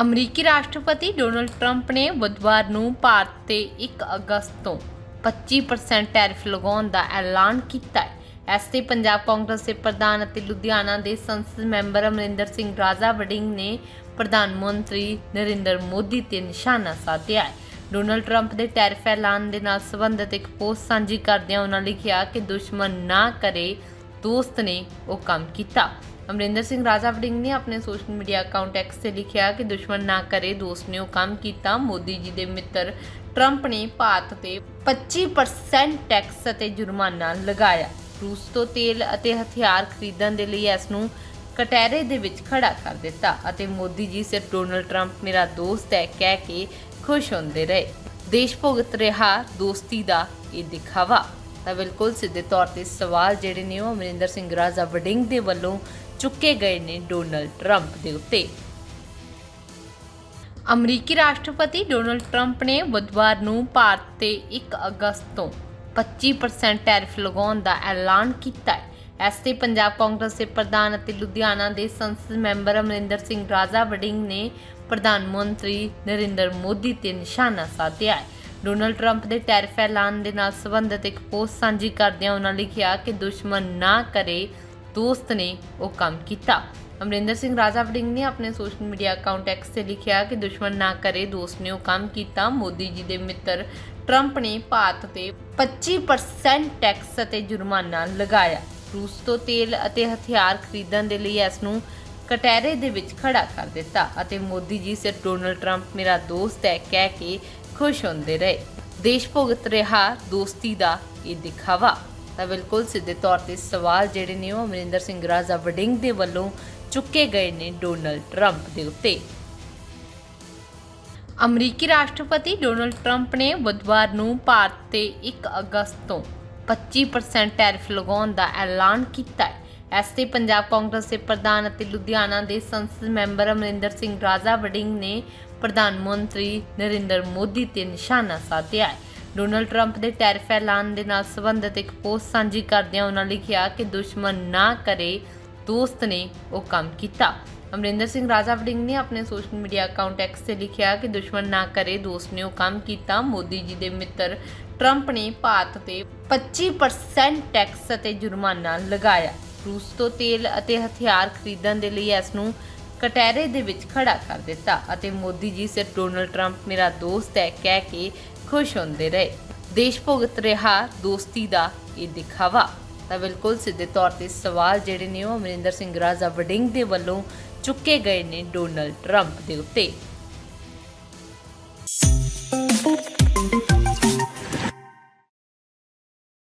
ਅਮਰੀਕੀ ਰਾਸ਼ਟਰਪਤੀ Donald Trump ਨੇ ਬੁੱਧਵਾਰ ਨੂੰ ਭਾਰਤ ਤੇ 1 ਅਗਸਤ ਤੋਂ 25% ਟੈਰਿਫ ਲਗਾਉਣ ਦਾ ਐਲਾਨ ਕੀਤਾ ਹੈ। ਇਸ ਤੇ ਪੰਜਾਬ ਕਾਂਗਰਸ ਦੇ ਪ੍ਰਧਾਨ ਅਤੇ ਲੁਧਿਆਣਾ ਦੇ ਸੰਸਦ ਮੈਂਬਰ ਅਮਰਿੰਦਰ ਸਿੰਘ ਰਾਜਾ ਵੜਿੰਗ ਨੇ ਪ੍ਰਧਾਨ ਮੰਤਰੀ ਨਰਿੰਦਰ ਮੋਦੀ ਤੇ ਨਿਸ਼ਾਨਾ ਸਾਧਿਆ ਹੈ। ਡੋਨਲਡ ਟਰੰਪ ਦੇ ਟੈਰਿਫ ਐਲਾਨ ਦੇ ਨਾਲ ਸੰਬੰਧਿਤ ਇੱਕ ਪੋਸਟ ਸਾਂਝੀ ਕਰਦਿਆਂ ਉਹਨਾਂ ਲਿਖਿਆ ਕਿ ਦੁਸ਼ਮਣ ਨਾ ਕਰੇ, ਦੋਸਤ ਨੇ ਉਹ ਕੰਮ ਕੀਤਾ। ਅਮਰਿੰਦਰ ਸਿੰਘ ਰਾਜਾ ਵੜਿੰਗ ਨੇ ਆਪਣੇ ਸੋਸ਼ਲ ਮੀਡੀਆ ਅਕਾਊਂਟ ਐਕਸ ਤੇ ਲਿਖਿਆ ਕਿ ਦੁਸ਼ਮਣ ਨਾ ਕਰੇ, ਦੋਸਤ ਨੇ ਉਹ ਕੰਮ ਕੀਤਾ। ਮੋਦੀ ਜੀ ਦੇ ਮਿੱਤਰ ਟਰੰਪ ਨੇ ਭਾਰਤ ਤੇ 25% ਟੈਕਸ ਅਤੇ ਜੁਰਮਾਨਾ ਲਗਾਇਆ। ਰੂਸ ਤੋਂ ਤੇਲ ਅਤੇ ਹਥਿਆਰ ਖਰੀਦਣ ਦੇ ਲਈ ਇਸ ਨੂੰ ਕਟਹਿਰੇ ਦੇ ਵਿੱਚ ਖੜਾ ਕਰ ਦਿੱਤਾ ਅਤੇ ਮੋਦੀ ਜੀ ਸਿਰਫ ਡੋਨਲਡ ਟਰੰਪ, ਮੇਰਾ ਦੋਸਤ ਹੈ, ਕਹਿ ਕੇ ਖੁਸ਼ ਹੁੰਦੇ ਰਹੇ। ਦੇਸ਼ ਭੁਗਤ ਰਿਹਾ, ਦੋਸਤੀ ਦਾ ਇਹ ਦਿਖਾਵਾ। ਤਾਂ ਬਿਲਕੁਲ ਸਿੱਧੇ ਤੌਰ ਤੇ ਸਵਾਲ ਜਿਹੜੇ ਨੇ ਉਹ ਅਮਰਿੰਦਰ ਸਿੰਘ ਰਾਜਾ ਵੜਿੰਗ ਦੇ ਵੱਲੋਂ ਚੁੱਕੇ ਗਏ ਨੇ ਡੋਨਲਡ ਟਰੰਪ ਦੇ ਉੱਤੇ। ਅਮਰੀਕੀ ਰਾਸ਼ਟਰਪਤੀ ਡੋਨਲਡ ਟਰੰਪ ਨੇ ਬੁੱਧਵਾਰ ਨੂੰ ਭਾਰਤ ਤੇ 1 ਅਗਸਤ ਤੋਂ 25% ਟੈਰਿਫ ਲਗਾਉਣ ਦਾ ਐਲਾਨ ਕੀਤਾ ਹੈ। ਇਸ ਤੇ ਪੰਜਾਬ ਕਾਂਗਰਸ ਦੇ ਪ੍ਰਧਾਨ ਅਤੇ ਲੁਧਿਆਣਾ ਦੇ ਸੰਸਦ ਮੈਂਬਰ ਅਮਰਿੰਦਰ ਸਿੰਘ ਰਾਜਾ ਵੜਿੰਗ ਨੇ ਪ੍ਰਧਾਨ ਮੰਤਰੀ ਨਰਿੰਦਰ ਮੋਦੀ ਤੇ ਨਿਸ਼ਾਨਾ ਸਾਧਿਆ ਹੈ। ਡੋਨਲਡ ਟਰੰਪ ਦੇ ਟੈਰਿਫ ਐਲਾਨ ਦੇ ਨਾਲ ਸੰਬੰਧਿਤ ਇੱਕ ਪੋਸਟ ਸਾਂਝੀ ਕਰਦਿਆਂ ਉਹਨਾਂ ਲਿਖਿਆ ਕਿ ਦੁਸ਼ਮਣ ਨਾ ਕਰੇ, ਦੋਸਤ ਨੇ ਉਹ ਕੰਮ ਕੀਤਾ। ਅਮਰਿੰਦਰ ਸਿੰਘ ਰਾਜਾ ਵੜਿੰਗ ਨੇ ਆਪਣੇ ਸੋਸ਼ਲ ਮੀਡੀਆ ਅਕਾਊਂਟ ਐਕਸ ਤੇ ਲਿਖਿਆ ਕਿ ਦੁਸ਼ਮਣ ਨਾ ਕਰੇ, ਦੋਸਤ ਨੇ ਉਹ ਕੰਮ ਕੀਤਾ। ਮੋਦੀ ਜੀ ਦੇ ਮਿੱਤਰ ਟਰੰਪ ਨੇ ਭਾਰਤ ਤੇ 25% ਟੈਕਸ ਅਤੇ ਜੁਰਮਾਨਾ ਲਗਾਇਆ। ਰੂਸ ਤੋਂ ਤੇਲ ਅਤੇ ਹਥਿਆਰ ਖਰੀਦਣ ਦੇ ਲਈ ਇਸ ਨੂੰ ਕਟਹਿਰੇ ਦੇ ਵਿੱਚ ਖੜਾ ਕਰ ਦਿੱਤਾ ਅਤੇ ਮੋਦੀ ਜੀ ਸਿਰਫ ਡੋਨਲਡ ਟਰੰਪ, ਮੇਰਾ ਦੋਸਤ ਹੈ, ਕਹਿ ਕੇ ਖੁਸ਼ ਹੁੰਦੇ ਰਹੇ। ਦੇਸ਼ ਭਗਤ ਰਿਹਾ ਦੋਸਤੀ ਦਾ ਇਹ ਦਿਖਾਵਾ। ਤਾਂ ਬਿਲਕੁਲ ਸਿੱਧੇ ਤੌਰ ਤੇ ਸਵਾਲ ਜਿਹੜੇ ਨੇ ਉਹ ਅਮਰਿੰਦਰ ਸਿੰਘ ਰਾਜਾ ਵੜਿੰਗ ਦੇ ਵੱਲੋਂ ਚੁੱਕੇ ਗਏ ਨੇ ਡੋਨਲਡ ਟਰੰਪ ਦੇ ਉੱਤੇ। ਅਮਰੀਕੀ ਰਾਸ਼ਟਰਪਤੀ ਡੋਨਲਡ ਟਰੰਪ ਨੇ ਬੁੱਧਵਾਰ ਨੂੰ ਭਾਰਤ ਤੇ 1 ਅਗਸਤ ਤੋਂ 25% ਟੈਰਿਫ ਲਗਾਉਣ ਦਾ ਐਲਾਨ ਕੀਤਾ ਹੈ। ਇਸ ਤੇ ਪੰਜਾਬ ਕਾਂਗਰਸ ਦੇ ਪ੍ਰਧਾਨ ਅਤੇ ਲੁਧਿਆਣਾ ਦੇ ਸੰਸਦ ਮੈਂਬਰ ਅਮਰਿੰਦਰ ਸਿੰਘ ਰਾਜਾ ਵਡਿੰਗ ਨੇ ਪ੍ਰਧਾਨ ਮੰਤਰੀ ਨਰਿੰਦਰ ਮੋਦੀ ਤੇ ਨਿਸ਼ਾਨਾ ਸਾਧਿਆ ਹੈ। ਡੋਨਲਡ ਟਰੰਪ ਦੇ ਟੈਰਿਫ ਐਲਾਨ ਦੇ ਨਾਲ ਸੰਬੰਧਿਤ ਇੱਕ ਪੋਸਟ ਸਾਂਝੀ ਕਰਦਿਆਂ ਉਹਨਾਂ ਲਿਖਿਆ ਕਿ ਦੁਸ਼ਮਣ ਨਾ ਕਰੇ, ਦੋਸਤ ਨੇ ਉਹ ਕੰਮ ਕੀਤਾ। ਅਮਰਿੰਦਰ ਸਿੰਘ ਰਾਜਾ ਵੜਿੰਗ ਨੇ ਆਪਣੇ ਸੋਸ਼ਲ ਮੀਡੀਆ ਅਕਾਊਂਟ ਐਕਸ ਤੇ ਲਿਖਿਆ ਕਿ ਦੁਸ਼ਮਣ ਨਾ ਕਰੇ, ਦੋਸਤ ਨੇ ਉਹ ਕੰਮ ਕੀਤਾ। ਮੋਦੀ ਜੀ ਦੇ ਮਿੱਤਰ ਟਰੰਪ ਨੇ ਭਾਰਤ ਤੇ 25% ਟੈਕਸ ਅਤੇ ਜੁਰਮਾਨਾ ਲਗਾਇਆ। ਰੂਸ ਤੋਂ ਤੇਲ ਅਤੇ ਹਥਿਆਰ ਖਰੀਦਣ ਦੇ ਲਈ ਇਸ ਨੂੰ ਕਟਹਿਰੇ ਦੇ ਵਿੱਚ ਖੜਾ ਕਰ ਦਿੱਤਾ ਅਤੇ ਮੋਦੀ ਜੀ ਸਿਰਫ ਡੋਨਲਡ ਟਰੰਪ ਮੇਰਾ ਦੋਸਤ ਹੈ ਕਹਿ ਕੇ ਖੁਸ਼ ਹੁੰਦੇ ਰਹੇ। ਦੇਸ਼ ਭਗਤ ਰਿਹਾ ਦੋਸਤੀ ਦਾ ਇਹ ਦਿਖਾਵਾ। ਤਾਂ ਬਿਲਕੁਲ ਸਿੱਧੇ ਤੌਰ ਤੇ ਸਵਾਲ ਜਿਹੜੇ ਨੇ ਉਹ ਅਮਰਿੰਦਰ ਸਿੰਘ ਰਾਜਾ ਵਡਿੰਗ ਦੇ ਵੱਲੋਂ ਚੁੱਕੇ ਗਏ ਨੇ ਡੋਨਲਡ ਟਰੰਪ ਦੇ ਉੱਤੇ।